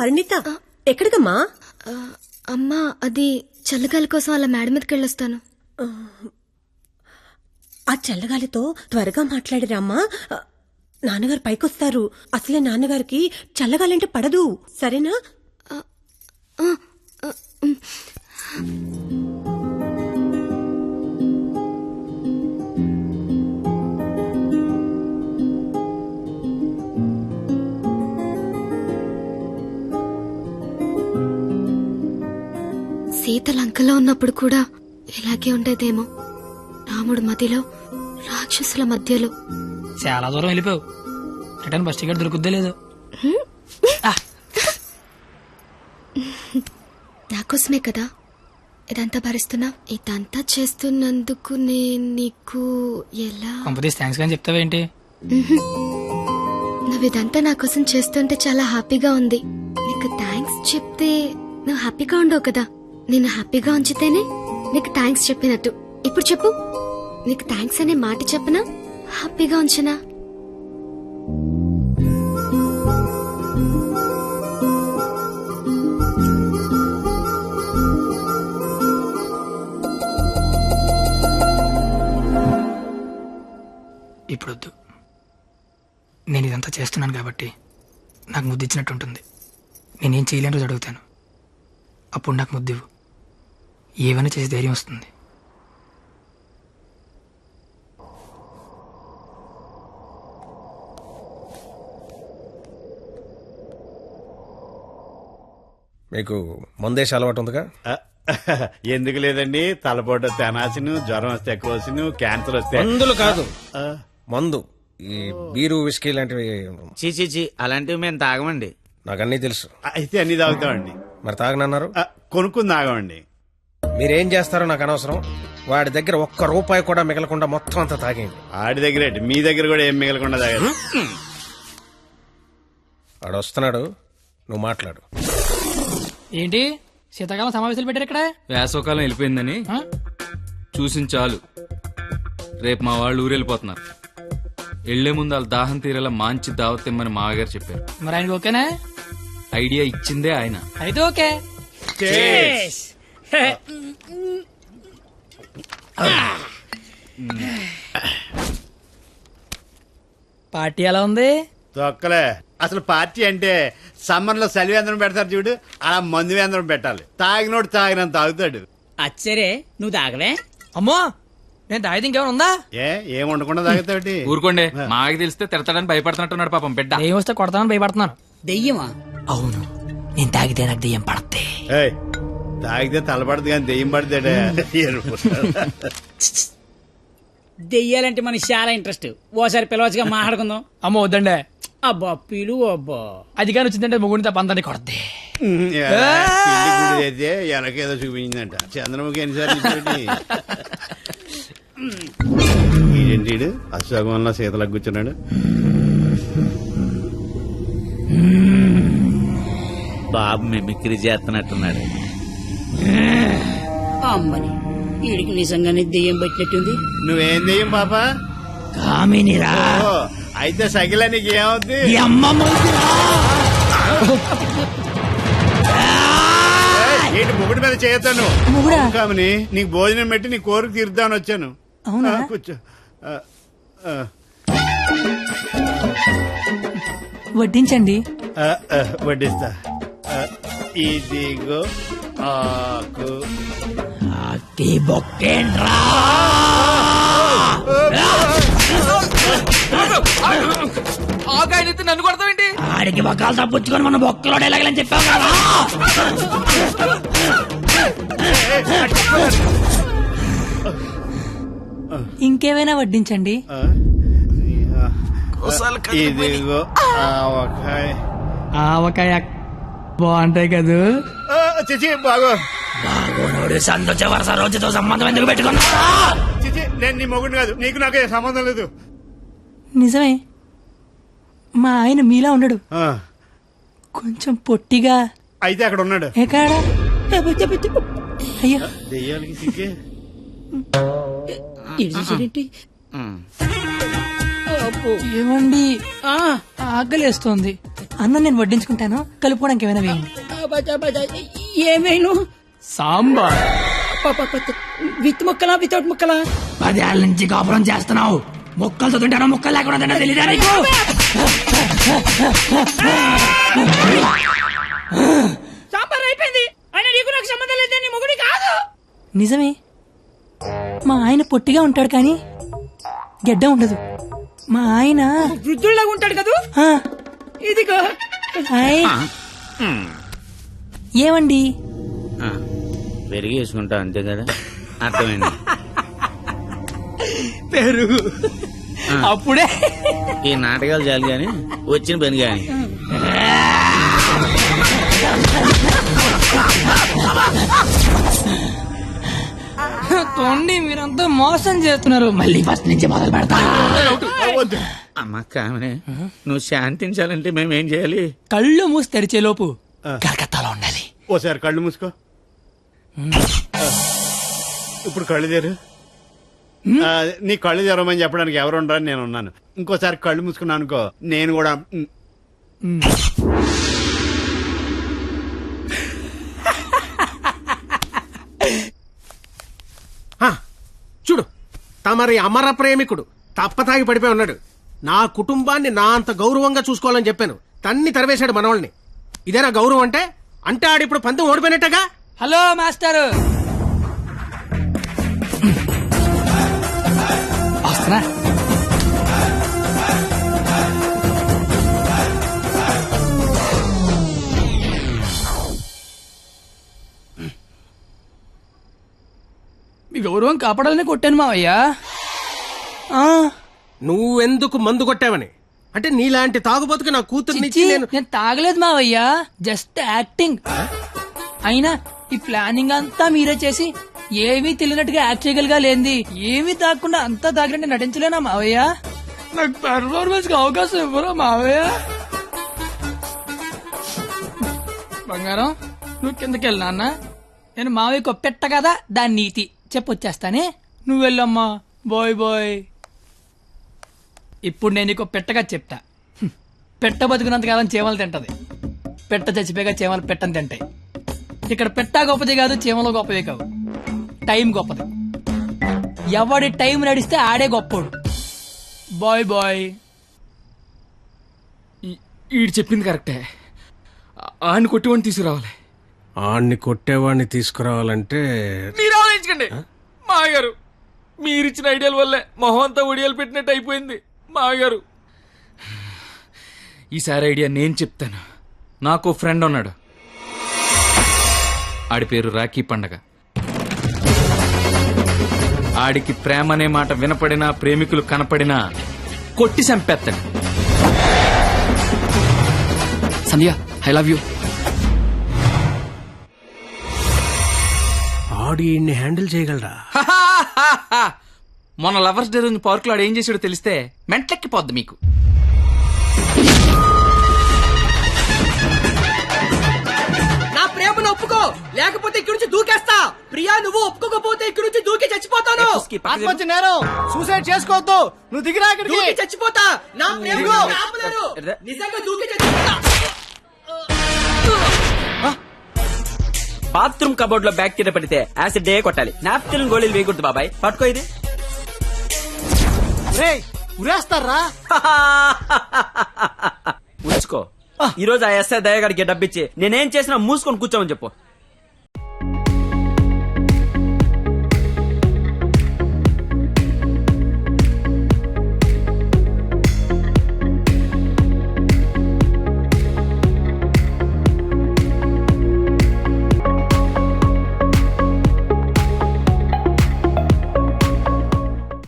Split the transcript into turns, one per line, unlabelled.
పరిణిత ఎక్కడికమ్మా
అమ్మా అది చల్లగాలి కోసం అలా మేడ మీదకి వెళ్ళొస్తాను.
ఆ చల్లగాలితో త్వరగా మాట్లాడిరామ్మా. నాన్నగారు పైకొస్తారు. అసలే నాన్నగారికి చల్లగాలంటే పడదు. సరేనా?
సీత లంకలో ఉన్నప్పుడు కూడా ఇలాగే ఉండేదేమో. రాముడు మదిలో రాక్షసుల మధ్యలో.
చాలా దూరం వెళ్ళిపోయావు. రిటర్న్ బస్ టికెట్ దొరుకుద్దే లేదు.
నాకోసమే కదా ఇదంతా భరిస్తున్నా. ఇదంతా చేస్తున్నందుకు నేను నీకు ఎలా
కంపెనీస్ థ్యాంక్స్ కానీ చెప్తావేంటి?
నువ్వు ఇదంతా నా కోసం చేస్తుంటే చాలా హ్యాపీగా ఉంది. నీకు థ్యాంక్స్ చెప్తే నువ్వు హ్యాపీగా ఉండవు కదా. నేను హ్యాపీగా ఉంచితేనే నీకు థ్యాంక్స్ చెప్పినట్టు. ఇప్పుడు చెప్పు. నీకు థ్యాంక్స్ అనే మాట చెప్పనా? హ్యాపీగా ఉంచనా?
ఇప్పుడు వద్దు నేను ఇదంతా చేస్తున్నాను కాబట్టి నాకు ముద్దు ఇచ్చినట్టు ఉంటుంది. నేనేం చేయలేని రోజు అడుగుతాను. అప్పుడు నాకు ముద్దు ఏమైనా చేసి ధైర్యం వస్తుంది.
మీకు మందేసి అలవాటు ఉందిగా?
ఎందుకు లేదండి? తలపోట తెనాసిను జ్వరం వస్తే ఎక్కువసిను క్యాన్సర్ వస్తే
మందులు కాదు. మందు. ఈ బీరు విస్కీ లాంటివి
చీ చీ చీ అలాంటివి మేము తాగమండి.
నాకు అన్నీ తెలుసు.
అయితే అన్ని తాగుతామండి.
మరి తాగనన్నారు?
కొనుక్కుని తాగమండి.
మీరేం చేస్తారో నాకు అనవసరం. వాడి దగ్గర ఒక్క రూపాయి కూడా మిగలకుండా మొత్తం అంతా తాగేయండి.
ఆడి దగ్గర? మీ దగ్గర కూడా ఏం మిగలకుండా తాగారు
వాడు వస్తున్నాడు. నువ్వు మాట్లాడు.
ఏంటి? శీతాకాలం సమావేశాలు పెట్టారు ఇక్కడ?
వేసవకాలం వెళ్ళిపోయిందని.
ఆ?
చూసిన చాలు. రేపు మా వాళ్ళు ఊరెళ్ళిపోతున్నారు వెళ్ళే ముందు వాళ్ళ దాహం తీరేలా మంచి దావత్ ఇమ్మని మామగారు చెప్పారు.
మరి ఆయనకి ఓకేనా?
ఐడియా ఇచ్చిందే ఆయన.
అయితే ఓకే. పార్టీ ఎలా ఉంది?
తొక్కలే. అసలు పార్టీ అంటే సమ్మర్లో సలివేంద్రం పెడతారు చూడు అలా మందు వేంద్రం పెట్టాలి. తాగినోడు తాగినంత తాగుతాడు.
అచ్చరే నువ్వు తాగలే?
అమ్మో నేను తాగితే ఇంకేమైనా ఉందా?
ఏ ఏం ఉండకుండా తాగుతాడు
ఊరుకోండి మాకి తెలిస్తే తిడతాడని భయపడుతున్నట్టున్నాడు పాపం బిడ్డ.
దెయ్యం వస్తే కొడతానని భయపడుతున్నాను.
దెయ్యమా?
అవును నేను తాగితే నాకు దెయ్యం పడద్ది.
ఏయ్, తాగితే తలపడదు కానీ దెయ్యం పడతాడే.
దెయ్యాలంటే మనకి చాలా ఇంట్రెస్ట్. ఓసారి పిలవచ్చుగా మాట్లాడుకుందాం.
అమ్మో వద్దండి.
అబ్బా పిలు అబ్బా.
అది కానీ వచ్చిందంటే ముగ్గురిని తప్ప అందరినీ కొడద్ది.
అయితే ఎనకేదో చూపించిందంట. చంద్రముఖి ఎన్నిసార్లు? అశ్వగంలో శీతలకు కూర్చున్నాడు.
బాబు మిమిక్రీ చేస్తున్నట్టున్నాడు.
అమ్మని వీడికి నిజంగానే దెయ్యం పట్టినట్టుంది.
నువ్వేం దెయ్యం పాప?
కామినిరా.
అయితే సగిల నీకు ఏమవుద్ది ఏంటి ముగుడి మీద చేయొద్దాను కామని నీకు భోజనం పెట్టి నీ కోరిక తీరుద్దామని వచ్చాను.
అవునా?
కూర్చో.
వడ్డించండి.
వడ్డిస్తా. ఇదిగో ఆకు.
ఆగాయనైతే నన్ను కొడతావేంటి?
ఆడికి బొక్కలు తప్పించుకొని మన బొక్కలో ఎలాగలని చెప్పావు కదా? ఇంకేమైనా వడ్డించండి.
ఆ, ఇదిగో ఆవకాయ.
ఆవకాయ బాగుంటాయి కదూ?
చిచి బాగో.
సంతోష వరుస రోజుతో సంబంధం ఎందుకు పెట్టుకున్నా
చిచి నేను నీ మొగుడు కాదు నీకు నాకు సంబంధం లేదు.
నిజమే. మా ఆయన మీలా ఉండడు.
ఆ,
కొంచెం పొట్టిగా.
అయితే అక్కడ ఉన్నాడు.
ఎకాడా అయ్యో.
దెయ్యాలకి సిగ్గే
ఏమండి? ఆకలేస్తోంది.
అన్నం నేను వడ్డించుకుంటాను. కలుపుకోవడానికి ఏమైనా వేయండి.
ఏమైను?
సాంబార్.
విత్ ముక్కలా వితౌట్ ముక్కలా?
పదేళ్ళ నుంచి కాపురం చేస్తున్నావు. మొక్కలు చదువుంటానో మొక్కలు లేకుండా తెలీదా నీకు?
సాంబార్ అయిపోయింది. ఆయన నీకు నాకు సంబంధం లేదు నీ మొగుడి కాదు.
నిజమే. మా ఆయన పొట్టిగా ఉంటాడు కానీ గెడ్డ ఉండదు. మా ఆయన
వృద్ధుల్లాగా ఉంటాడు కదూ?
ఆ,
ఇదిగో.
ఆయ్. ఏమండి?
అంతే కదా. అర్థమైంది.
పెరుగు. అప్పుడే.
ఈ నాటకాలు చాలు గాని వచ్చిన పని గాని.
తోండి మీరంతా మోసం చేస్తున్నారు. మళ్ళీ ఫస్ట్ నుంచి మొదలు పెడతా
అమ్మ కామనే నువ్వు శాంతించాలంటే మేము ఏం చేయాలి?
కళ్ళు మూసి తెరిచే లోపు కలకత్తాలో ఉండాలి.
ఓసారి కళ్ళు మూసుకో. ఇప్పుడు కళ్ళు తెరు. నీ కళ్ళు తెరవమని చెప్పడానికి ఎవరు ఉండరని నేను ఉన్నాను. ఇంకోసారి కళ్ళు మూసుకున్నాను అనుకో నేను కూడా
చూడు తమరి అమర ప్రేమికుడు తప్పతాగి పడిపోయి ఉన్నాడు. నా కుటుంబాన్ని నా అంత గౌరవంగా చూసుకోవాలని చెప్పాను. తన్ని తరివేశాడు మనవాళ్ళని. ఇదేనా గౌరవం అంటే? అంటే ఆడిప్పుడు పందెం ఓడిపోయినట్టగా?
Hello master. వస్తున్నా? మీ గౌరవం కాపాడాలని కొట్టాను మావయ్యా. ఆ,
నువ్వెందుకు మందు కొట్టావని? అంటే నీలాంటి తాగుబోతుకి నా కూతుర్నిచ్చి
చిచ్చి,
నేను
నేను తాగలేదు మావయ్యా. Just acting. అయినా ఈ ప్లానింగ్ అంతా మీరే చేసి ఏమీ తెలియనట్టుగా యాక్ట్ చేయగలిగా లేంది ఏమీ తాగకుండా అంతా తాగినట్టు నటించలేనా మావయ్య? నాకు పెర్ఫార్మెన్స్కి అవకాశం ఇవ్వరా మావయ్య? బంగారం నువ్వు కిందకి వెళ్ళు నాన్న. నేను మావయ్యకు పెట్ట కదా దాని నీతి. చెప్పొచ్చేస్తానే. నువ్వు వెళ్ళమ్మా. Bye bye. ఇప్పుడు నేను నీకు పెట్టగా చెప్తా. పెట్ట బతుకున్నంతకాలం చీమలు తింటది. పెట్ట చచ్చిపోయాక చీమలు పెట్టని తింటాయి. ఇక్కడ పెట్ట గొప్పది కాదు చీమలు గొప్పది కావు. టైం గొప్పది. ఎవడి టైం నడిస్తే ఆడే గొప్పోడు. Bye bye.
ఈడు చెప్పింది కరెక్టే. ఆయన కొట్టివాడిని తీసుకురావాలి.
ఆడిని కొట్టేవాడిని తీసుకురావాలంటే
మీరు ఆలోచించకండి. మాగారు మీరిచ్చిన ఐడియాల వల్లే మొహం అంతా ఒడియాలు పెట్టినట్టు అయిపోయింది. మాగారు ఈసారి ఐడియా నేను చెప్తాను. నాకు ఫ్రెండ్ ఉన్నాడు. ఆడి పేరు రాఖీ పండగ. ఆడికి ప్రేమ అనే మాట వినపడినా ప్రేమికులు కనపడినా కొట్టి చంపేస్తాడు. Sandhya I love you.
Audi handle చేయగలరా?
మొన్న లవర్స్ డే రోజు పార్క్లో ఏం చేసాడో తెలిస్తే మెంట్లెక్కిపోద్ది మీకు.
నా ప్రేమను ఒప్పుకో. లేకపోతే ఇక్కడి నుంచి దూకేస్తా. ప్రియా నువ్వు ఒప్పుకోకపోతే ఇక్కడి నుంచి దూకి చచ్చిపోతాను.
ఆత్మహత్య నేరం. సూసైడ్ చేసుకోవద్దు. నువ్వు దిగిరా ఇక్కడికి.
దూకి చచ్చిపోతా. నా ప్రేమను ఆపలేరు. నిజంగా దూకి చచ్చిపోతా.
బాత్రూమ్ కబోర్డ్లో బ్యాక్టీరియా పడితే యాసిడ్ డే కొట్టాలి. నాప్కిన్ గోళీలు వేయకూడదు బాబాయ్. పట్టుకో ఇది.
రేయ్, ఉరేస్తారా?
ఉంచుకో ఈ రోజు ఆ ఎస్ఐ దయగాడికి డబ్బిచ్చి నేనేం చేసినా మూసుకొని కూర్చోమని చెప్పు.